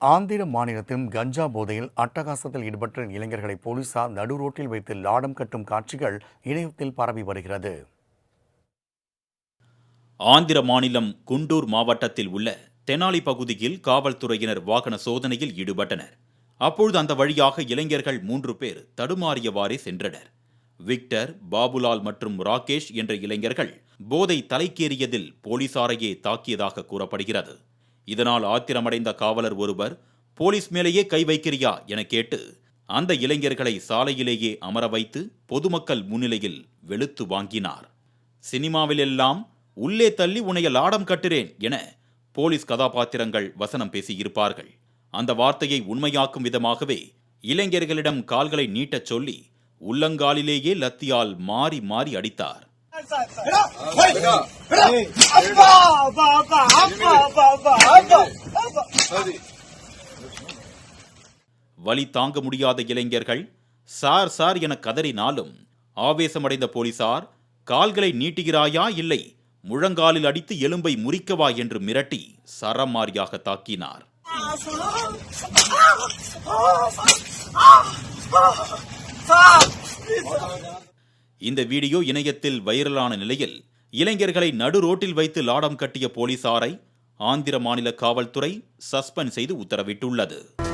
ஆந்திர மாநிலத்தின் கஞ்சா போதையில் அட்டகாசத்தில் ஈடுபட்ட இளைஞர்களை போலீசார் நடு ரோட்டில் வைத்து லாடம் கட்டும் காட்சிகள் இணையத்தில் பரவி வருகிறது. ஆந்திர மாநிலம் குண்டூர் மாவட்டத்தில் உள்ள தெனாலி பகுதியில் காவல்துறையினர் வாகன சோதனையில் ஈடுபட்டனர். அப்பொழுது அந்த வழியாக இளைஞர்கள் மூன்று பேர் தடுமாறியவாறே சென்றனர். விக்டர் பாபுலால் மற்றும் ராகேஷ் என்ற இளைஞர்கள் போதை தலைக்கேறியதில் போலீசாரையே தாக்கியதாக கூறப்படுகிறது. இதனால் ஆத்திரமடைந்த காவலர் ஒருவர் போலீஸ் மேலேயே கை வைக்கிறியா என கேட்டு அந்த இளைஞர்களை சாலையிலேயே அமர வைத்து பொதுமக்கள் முன்னிலையில் வெளுத்து வாங்கினார் சினிமாவிலெல்லாம் உள்ளே தள்ளி உன்னைய லாடம் கட்டுறேன் என போலீஸ் கதாபாத்திரங்கள் வசனம் பேசியிருப்பார்கள் அந்த வார்த்தையை உண்மையாக்கும் விதமாகவே இளைஞர்களிடம் கால்களை நீட்டச் சொல்லி உள்ளங்காலிலேயே லத்தியால் மாறி மாறி அடித்தார் வலி தாங்க முடியாத இளைஞர்கள் சார் சார் என கதறினாலும் ஆவேசமடைந்த போலீசார் கால்களை நீட்டுகிறாயா இல்லை முழங்காலில் அடித்து எலும்பை முறிக்கவா என்று மிரட்டி சரமாரியாக தாக்கினார். இந்த வீடியோ இணையத்தில் வைரலான நிலையில் இளைஞர்களை நடு ரோட்டில் வைத்து லாடம் கட்டிய போலீசாரை ஆந்திர மாநில காவல்துறை சஸ்பெண்ட் செய்து உத்தரவிட்டுள்ளது.